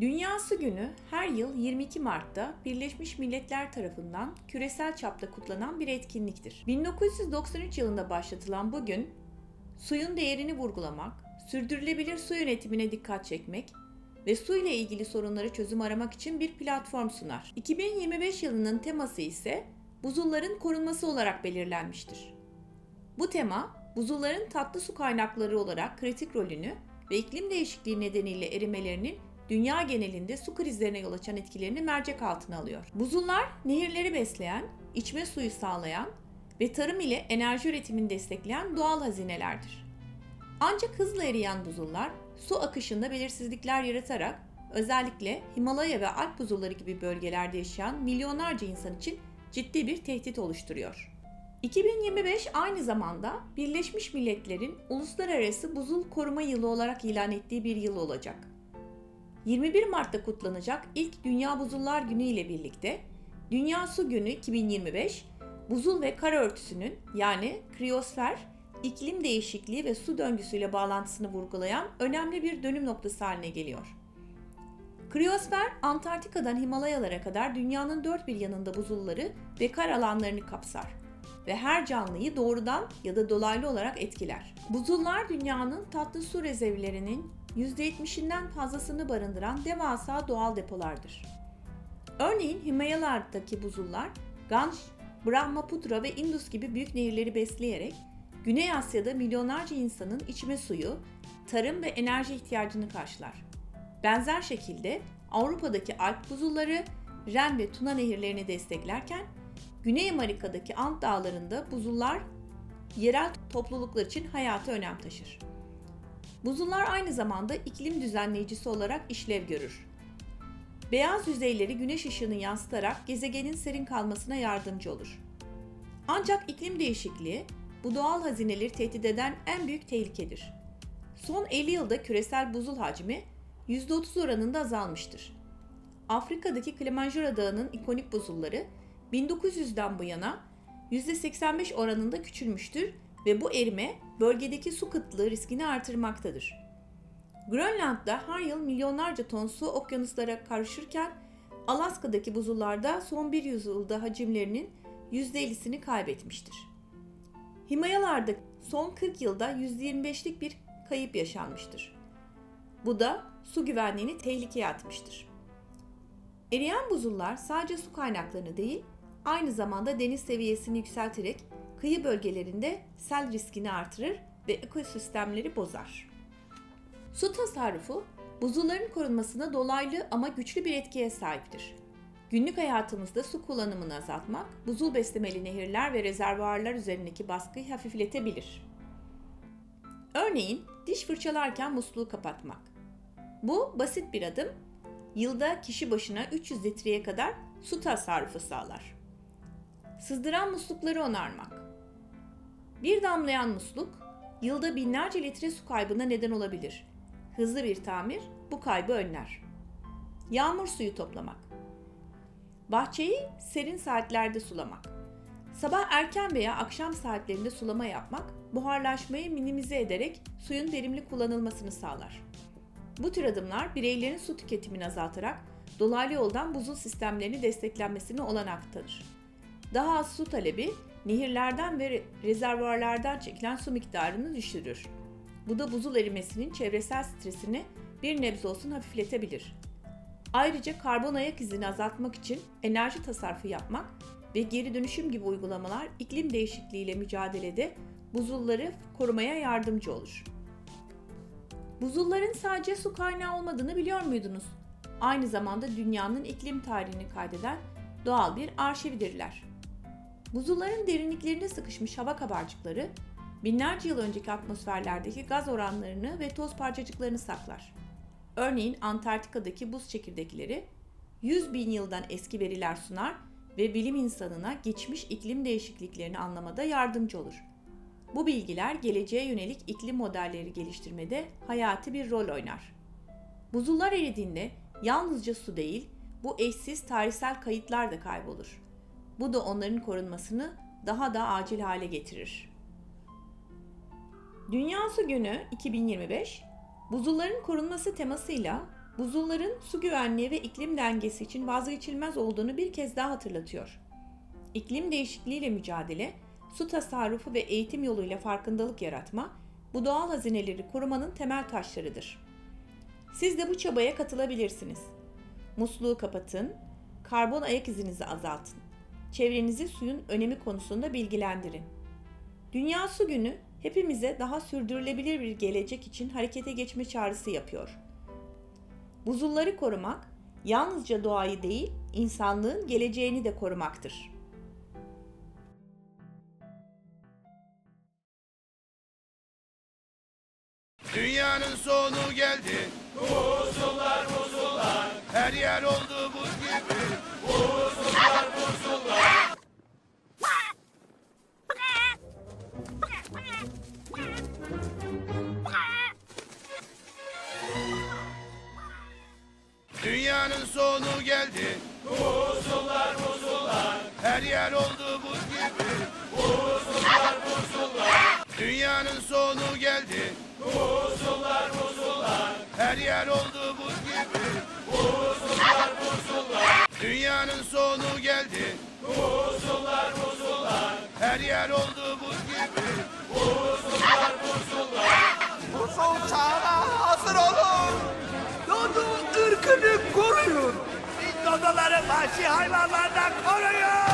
Dünya Su Günü her yıl 22 Mart'ta Birleşmiş Milletler tarafından küresel çapta kutlanan bir etkinliktir. 1993 yılında başlatılan bu gün suyun değerini vurgulamak, sürdürülebilir su yönetimine dikkat çekmek ve su ile ilgili sorunları çözüm aramak için bir platform sunar. 2025 yılının teması ise buzulların korunması olarak belirlenmiştir. Bu tema, buzulların tatlı su kaynakları olarak kritik rolünü ve iklim değişikliği nedeniyle erimelerinin dünya genelinde su krizlerine yol açan etkilerini mercek altına alıyor. Buzullar nehirleri besleyen, içme suyu sağlayan ve tarım ile enerji üretimini destekleyen doğal hazinelerdir. Ancak hızla eriyen buzullar su akışında belirsizlikler yaratarak özellikle Himalaya ve Alp buzulları gibi bölgelerde yaşayan milyonlarca insan için ciddi bir tehdit oluşturuyor. 2025 aynı zamanda Birleşmiş Milletler'in Uluslararası Buzul Koruma Yılı olarak ilan ettiği bir yıl olacak. 21 Mart'ta kutlanacak ilk Dünya Buzullar Günü ile birlikte Dünya Su Günü 2025 buzul ve kara örtüsünün yani kriyosfer, iklim değişikliği ve su döngüsüyle bağlantısını vurgulayan önemli bir dönüm noktası haline geliyor. Kriyosfer, Antarktika'dan Himalayalara kadar dünyanın dört bir yanında buzulları ve kar alanlarını kapsar ve her canlıyı doğrudan ya da dolaylı olarak etkiler. Buzullar dünyanın tatlı su rezervlerinin %70'inden fazlasını barındıran devasa doğal depolardır. Örneğin Himalayalardaki buzullar Ganj, Brahmaputra ve Indus gibi büyük nehirleri besleyerek Güney Asya'da milyonlarca insanın içme suyu, tarım ve enerji ihtiyacını karşılar. Benzer şekilde Avrupa'daki Alp buzulları Ren ve Tuna nehirlerini desteklerken Güney Amerika'daki Ant dağlarında buzullar yerel topluluklar için hayata önem taşır. Buzullar aynı zamanda iklim düzenleyicisi olarak işlev görür. Beyaz yüzeyleri güneş ışığını yansıtarak gezegenin serin kalmasına yardımcı olur. Ancak iklim değişikliği bu doğal hazineleri tehdit eden en büyük tehlikedir. Son 50 yılda küresel buzul hacmi %30 oranında azalmıştır. Afrika'daki Kilimanjaro Dağı'nın ikonik buzulları 1900'den bu yana %85 oranında küçülmüştür ve bu erime bölgedeki su kıtlığı riskini artırmaktadır. Grönland'da her yıl milyonlarca ton su okyanuslara karışırken Alaska'daki buzullarda son bir yüzyılda hacimlerinin %50'sini kaybetmiştir. Himalayalarda son 40 yılda %25'lik bir kayıp yaşanmıştır. Bu da su güvenliğini tehlikeye atmıştır. Eriyen buzullar sadece su kaynaklarını değil, aynı zamanda deniz seviyesini yükselterek kıyı bölgelerinde sel riskini artırır ve ekosistemleri bozar. Su tasarrufu, buzulların korunmasına dolaylı ama güçlü bir etkiye sahiptir. Günlük hayatımızda su kullanımını azaltmak, buzul beslemeli nehirler ve rezervuarlar üzerindeki baskıyı hafifletebilir. Örneğin diş fırçalarken musluğu kapatmak. Bu basit bir adım, yılda kişi başına 300 litreye kadar su tasarrufu sağlar. Sızdıran muslukları onarmak. Bir damlayan musluk, yılda binlerce litre su kaybına neden olabilir. Hızlı bir tamir bu kaybı önler. Yağmur suyu toplamak. Bahçeyi serin saatlerde sulamak. Sabah erken veya akşam saatlerinde sulama yapmak, buharlaşmayı minimize ederek suyun verimli kullanılmasını sağlar. Bu tür adımlar bireylerin su tüketimini azaltarak dolaylı yoldan buzul sistemlerini desteklenmesine olanak tanır. Daha az su talebi nehirlerden ve rezervuarlardan çekilen su miktarını düşürür. Bu da buzul erimesinin çevresel stresini bir nebze olsun hafifletebilir. Ayrıca karbon ayak izini azaltmak için enerji tasarrufu yapmak ve geri dönüşüm gibi uygulamalar iklim değişikliğiyle mücadelede buzulları korumaya yardımcı olur. Buzulların sadece su kaynağı olmadığını biliyor muydunuz? Aynı zamanda dünyanın iklim tarihini kaydeden doğal bir arşividirler. Buzulların derinliklerine sıkışmış hava kabarcıkları binlerce yıl önceki atmosferlerdeki gaz oranlarını ve toz parçacıklarını saklar. Örneğin Antarktika'daki buz çekirdekleri 100 bin yıldan eski veriler sunar ve bilim insanına geçmiş iklim değişikliklerini anlamada yardımcı olur. Bu bilgiler geleceğe yönelik iklim modelleri geliştirmede hayati bir rol oynar. Buzullar eridiğinde yalnızca su değil, bu eşsiz tarihsel kayıtlar da kaybolur. Bu da onların korunmasını daha da acil hale getirir. Dünya Su Günü 2025, buzulların korunması temasıyla buzulların su güvenliği ve iklim dengesi için vazgeçilmez olduğunu bir kez daha hatırlatıyor. İklim değişikliğiyle mücadele, su tasarrufu ve eğitim yoluyla farkındalık yaratma, bu doğal hazineleri korumanın temel taşlarıdır. Siz de bu çabaya katılabilirsiniz. Musluğu kapatın, karbon ayak izinizi azaltın. Çevrenizi suyun önemi konusunda bilgilendirin. Dünya Su Günü hepimize daha sürdürülebilir bir gelecek için harekete geçme çağrısı yapıyor. Buzulları korumak yalnızca doğayı değil, insanlığın geleceğini de korumaktır. Dünyanın sonu geldi. Buzullar. Her yer oldu buz gibi. Buzullar buzullar. Dünyanın sonu geldi. Buzullar buzullar. Her yer oldu buz gibi. Buzullar buzullar. Dünyanın sonu geldi. Buzullar buzullar. Her yer oldu buz Dünyanın sonu geldi. Buzullar buzullar. Her yer oldu buz gibi. Buzullar buzullar. Bu soğuk çağına hazır olun. Dodo ırkını koruyun. Dodoları vahşi hayvanlardan koruyun.